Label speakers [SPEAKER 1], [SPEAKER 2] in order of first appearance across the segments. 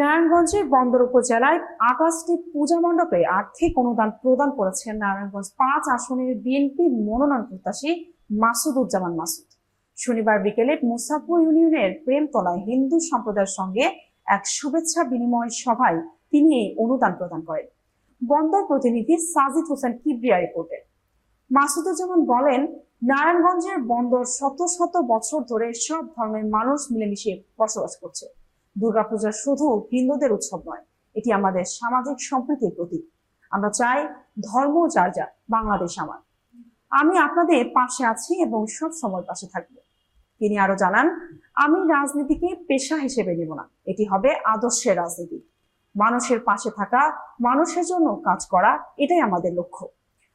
[SPEAKER 1] নারায়ণগঞ্জের বন্দর উপজেলায় আঠাশটি পূজা মণ্ডপে আর্থিক অনুদান প্রদান করেছেন নারায়ণগঞ্জ পাঁচ আসনের বিএনপি মনোনয়ন প্রত্যাশী মাসুদুজ্জামান মাসুদ। শনিবার বিকেলে মুসাফর ইউনিয়নের প্রেমতলায় হিন্দু সম্প্রদায়ের সঙ্গে এক শুভেচ্ছা বিনিময় সভায় তিনি এই অনুদান প্রদান করেন। বন্দর প্রতিনিধি সাজিদ হোসেন কিবরিয়া রিপোর্টে। মাসুদুজ্জামান বলেন, নারায়ণগঞ্জের বন্দর শত শত বছর ধরে সব ধর্মের মানুষ মিলেমিশে বসবাস করছে। দুর্গাপূজা শুধু হিন্দুদের উৎসব নয়, এটি আমাদের সামাজিক সম্প্রীতির প্রতীক। আমরা চাই ধর্ম যার যার, বাংলাদেশ আমার। আমি আপনাদের পাশে আছি এবং সব সময় পাশে থাকব। তিনি আরও জানান, আমি রাজনীতিকে পেশা হিসেবে নেব না, এটি হবে আদর্শের রাজনীতি। মানুষের পাশে থাকা, মানুষের জন্য কাজ করা, এটাই আমাদের লক্ষ্য।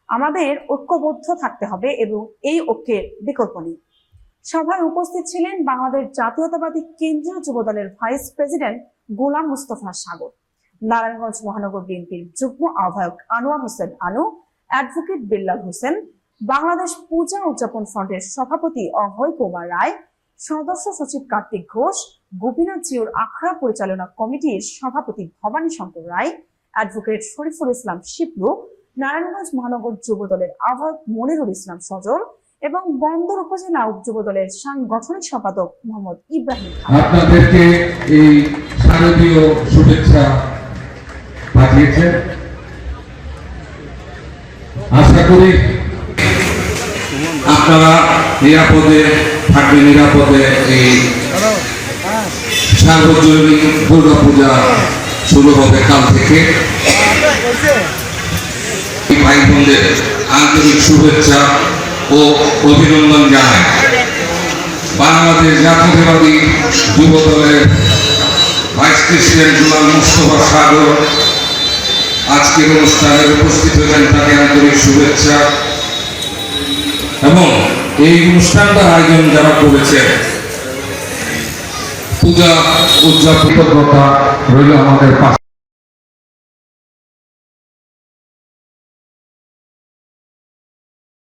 [SPEAKER 1] আমাদের ঐক্যবদ্ধ থাকতে হবে এবং এই ঐক্যের বিকল্প নেই। সভায় উপস্থিত ছিলেন বাংলাদেশ জাতীয়তাবাদী কেন্দ্রীয় যুবদলের ভাইস প্রেসিডেন্ট গোলাম মুস্তফা সাগর, নারায়ণগঞ্জ মহানগর বিএনপির যুগ্ম আহ্বায়ক আনোয়ার হোসেন আনু, অ্যাডভোকেট বিল্লাল হোসেন, বাংলাদেশ পূজা উদযাপন ফ্রন্টের সভাপতি অভয় কুমার রায়, সদস্য সচিব কার্তিক ঘোষ, গোপীনাথ জিওর আখড়া পরিচালনা কমিটির সভাপতি ভবানী শঙ্কর রায়, অ্যাডভোকেট শরীফুল ইসলাম শিবলু, নারায়ণগঞ্জ মহানগর যুবদলের আহ্বায়ক মনিরুল ইসলাম সজল এবং বন্দর উপজেলা যুব দলের সাংগঠনিক সম্পাদক মোহাম্মদ ইব্রাহিম
[SPEAKER 2] আপনাদেরকে এই শারদীয় শুভেচ্ছা আশা করি আপনারা নিরাপদে থাকবেন, নিরাপদে এই সার্বজনীন দুর্গা শুরু হবে কাল থেকে। ভাই বোনদের আন্তরিক শুভেচ্ছা ও অভিনন্দন জানাই। বাংলাদেশ জাতীয়তাবাদী যুব দলের ভাইস প্রেসিডেন্ট গোলাম মুস্তফা সাগর আজকের অনুষ্ঠানে উপস্থিত হয়েছেন তাকে আন্তরিক শুভেচ্ছা এবং এই অনুষ্ঠানটা আয়োজন যারা করেছে পূজা উদযাপিত রইল আমাদের পাশে।